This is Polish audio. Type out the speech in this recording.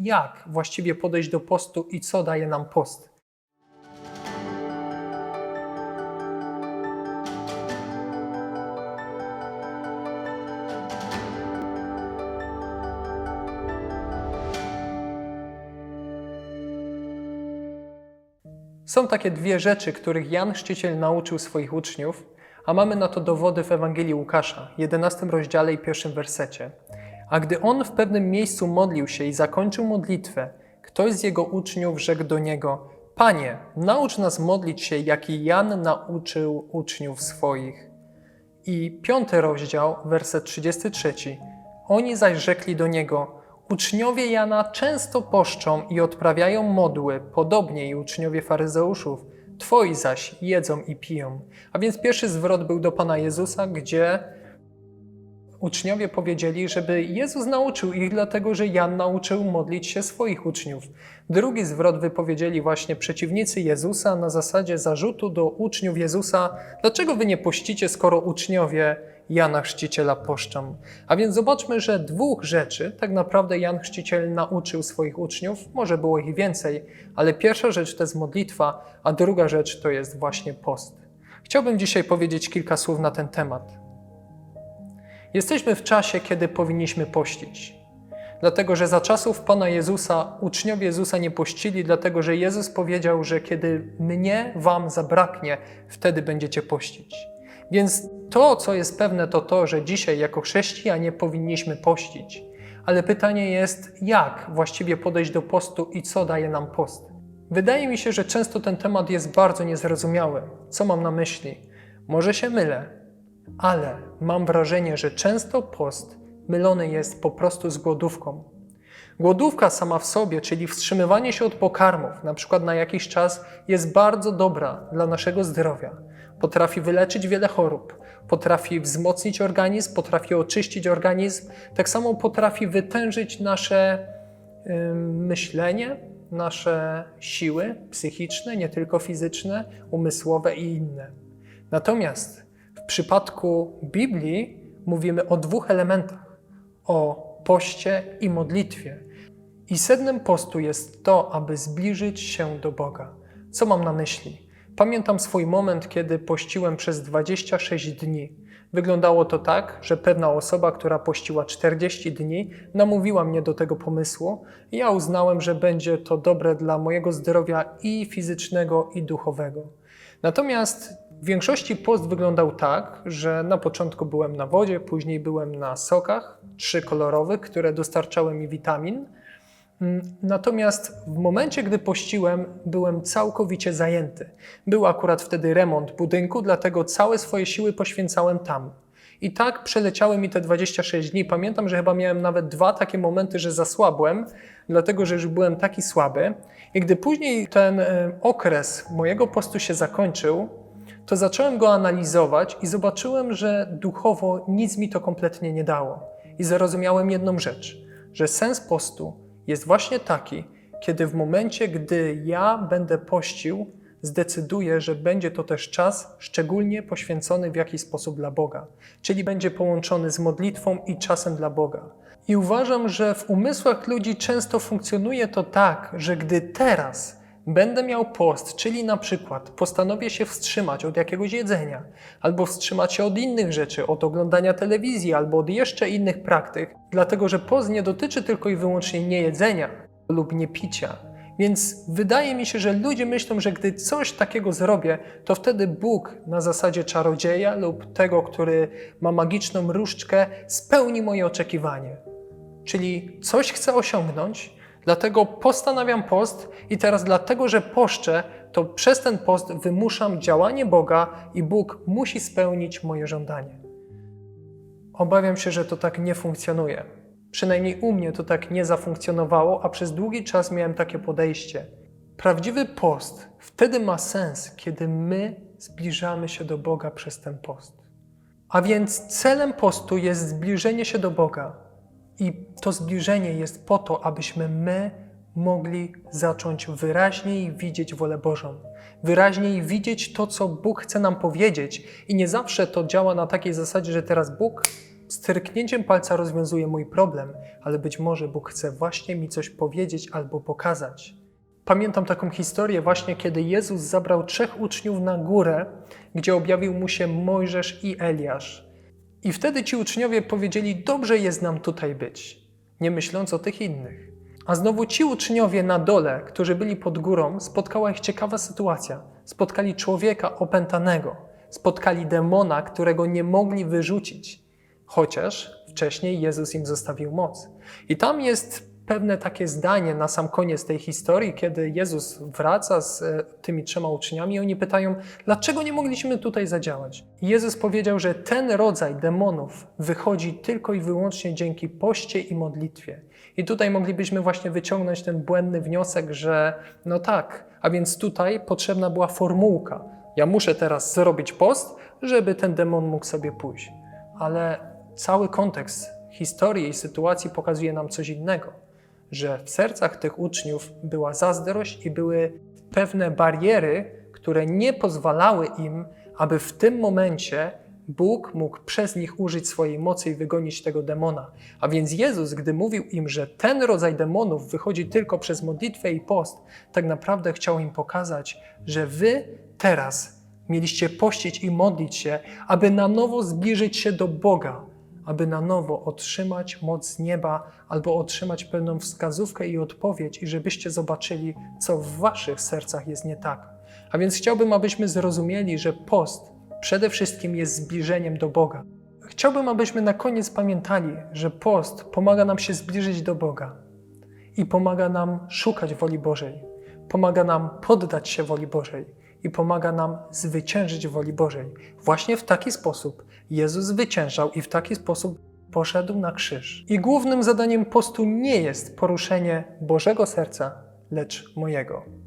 jak właściwie podejść do postu i co daje nam post. Są takie dwie rzeczy, których Jan Chrzciciel nauczył swoich uczniów, a mamy na to dowody w Ewangelii Łukasza, 11 rozdziale i pierwszym wersecie. A gdy on w pewnym miejscu modlił się i zakończył modlitwę, ktoś z jego uczniów rzekł do niego: Panie, naucz nas modlić się, jak i Jan nauczył uczniów swoich. I piąty rozdział, werset 33. Oni zaś rzekli do niego: Uczniowie Jana często poszczą i odprawiają modły, podobnie i uczniowie faryzeuszów. Twoi zaś jedzą i piją. A więc pierwszy zwrot był do Pana Jezusa, gdzie uczniowie powiedzieli, żeby Jezus nauczył ich, dlatego że Jan nauczył modlić się swoich uczniów. Drugi zwrot wypowiedzieli właśnie przeciwnicy Jezusa na zasadzie zarzutu do uczniów Jezusa: Dlaczego wy nie pościcie, skoro uczniowie Jana Chrzciciela poszczą? A więc zobaczmy, że dwóch rzeczy tak naprawdę Jan Chrzciciel nauczył swoich uczniów. Może było ich więcej, ale pierwsza rzecz to jest modlitwa, a druga rzecz to jest właśnie post. Chciałbym dzisiaj powiedzieć kilka słów na ten temat. Jesteśmy w czasie, kiedy powinniśmy pościć. Dlatego, że za czasów Pana Jezusa uczniowie Jezusa nie pościli, dlatego że Jezus powiedział, że kiedy mnie wam zabraknie, wtedy będziecie pościć. Więc to, co jest pewne, to to, że dzisiaj jako chrześcijanie powinniśmy pościć. Ale pytanie jest, jak właściwie podejść do postu i co daje nam post? Wydaje mi się, że często ten temat jest bardzo niezrozumiały. Co mam na myśli? Może się mylę, ale mam wrażenie, że często post mylony jest po prostu z głodówką. Głodówka sama w sobie, czyli wstrzymywanie się od pokarmów, na przykład na jakiś czas, jest bardzo dobra dla naszego zdrowia. Potrafi wyleczyć wiele chorób, potrafi wzmocnić organizm, potrafi oczyścić organizm, tak samo potrafi wytężyć nasze y, myślenie, nasze siły psychiczne, nie tylko fizyczne, umysłowe i inne. Natomiast przypadku Biblii mówimy o dwóch elementach: o poście i modlitwie. I sednem postu jest to, aby zbliżyć się do Boga. Co mam na myśli? Pamiętam swój moment, kiedy pościłem przez 26 dni. Wyglądało to tak, że pewna osoba, która pościła 40 dni, namówiła mnie do tego pomysłu. Ja uznałem, że będzie to dobre dla mojego zdrowia i fizycznego, i duchowego. Natomiast w większości post wyglądał tak, że na początku byłem na wodzie, później byłem na sokach trzykolorowych, które dostarczały mi witamin. Mm, Natomiast w momencie, gdy pościłem, byłem całkowicie zajęty. Był akurat wtedy remont budynku, dlatego całe swoje siły poświęcałem tam. I tak przeleciały mi te 26 dni. Pamiętam, że chyba miałem nawet dwa takie momenty, że zasłabłem, dlatego że już byłem taki słaby. I gdy później ten okres mojego postu się zakończył, to zacząłem go analizować i zobaczyłem, że duchowo nic mi to kompletnie nie dało. I zrozumiałem jedną rzecz, że sens postu jest właśnie taki, kiedy w momencie, gdy ja będę pościł, zdecyduję, że będzie to też czas szczególnie poświęcony w jakiś sposób dla Boga, czyli będzie połączony z modlitwą i czasem dla Boga. I uważam, że w umysłach ludzi często funkcjonuje to tak, że gdy teraz będę miał post, czyli na przykład postanowię się wstrzymać od jakiegoś jedzenia, albo wstrzymać się od innych rzeczy, od oglądania telewizji, albo od jeszcze innych praktyk, dlatego że post nie dotyczy tylko i wyłącznie niejedzenia lub niepicia. Więc wydaje mi się, że ludzie myślą, że gdy coś takiego zrobię, to wtedy Bóg na zasadzie czarodzieja lub tego, który ma magiczną różdżkę, spełni moje oczekiwanie. Czyli coś chcę osiągnąć, dlatego postanawiam post i teraz dlatego, że poszczę, to przez ten post wymuszam działanie Boga i Bóg musi spełnić moje żądanie. Obawiam się, że to tak nie funkcjonuje. Przynajmniej u mnie to tak nie zafunkcjonowało, a przez długi czas miałem takie podejście. Prawdziwy post wtedy ma sens, kiedy my zbliżamy się do Boga przez ten post. A więc celem postu jest zbliżenie się do Boga. I to zbliżenie jest po to, abyśmy my mogli zacząć wyraźniej widzieć wolę Bożą. Wyraźniej widzieć to, co Bóg chce nam powiedzieć. I nie zawsze to działa na takiej zasadzie, że teraz Bóg stryknięciem palca rozwiązuje mój problem, ale być może Bóg chce właśnie mi coś powiedzieć albo pokazać. Pamiętam taką historię właśnie, kiedy Jezus zabrał trzech uczniów na górę, gdzie objawił mu się Mojżesz i Eliasz. I wtedy ci uczniowie powiedzieli: Dobrze jest nam tutaj być, nie myśląc o tych innych. A znowu ci uczniowie na dole, którzy byli pod górą, spotkała ich ciekawa sytuacja. Spotkali człowieka opętanego, spotkali demona, którego nie mogli wyrzucić, chociaż wcześniej Jezus im zostawił moc. I tam jest pewne takie zdanie na sam koniec tej historii, kiedy Jezus wraca z e, tymi trzema uczniami i oni pytają, dlaczego nie mogliśmy tutaj zadziałać? I Jezus powiedział, że ten rodzaj demonów wychodzi tylko i wyłącznie dzięki poście i modlitwie. I tutaj moglibyśmy właśnie wyciągnąć ten błędny wniosek, że no tak, a więc tutaj potrzebna była formułka. Ja muszę teraz zrobić post, żeby ten demon mógł sobie pójść. Ale cały kontekst historii i sytuacji pokazuje nam coś innego że w sercach tych uczniów była zazdrość i były pewne bariery, które nie pozwalały im, aby w tym momencie Bóg mógł przez nich użyć swojej mocy i wygonić tego demona. A więc Jezus, gdy mówił im, że ten rodzaj demonów wychodzi tylko przez modlitwę i post, tak naprawdę chciał im pokazać, że wy teraz mieliście pościć i modlić się, aby na nowo zbliżyć się do Boga, aby na nowo otrzymać moc nieba albo otrzymać pewną wskazówkę i odpowiedź, i żebyście zobaczyli, co w waszych sercach jest nie tak. A więc chciałbym, abyśmy zrozumieli, że post przede wszystkim jest zbliżeniem do Boga. Chciałbym, abyśmy na koniec pamiętali, że post pomaga nam się zbliżyć do Boga i pomaga nam szukać woli Bożej, pomaga nam poddać się woli Bożej i pomaga nam zwyciężyć woli Bożej. Właśnie w taki sposób Jezus zwyciężał i w taki sposób poszedł na krzyż. I głównym zadaniem postu nie jest poruszenie Bożego serca, lecz mojego.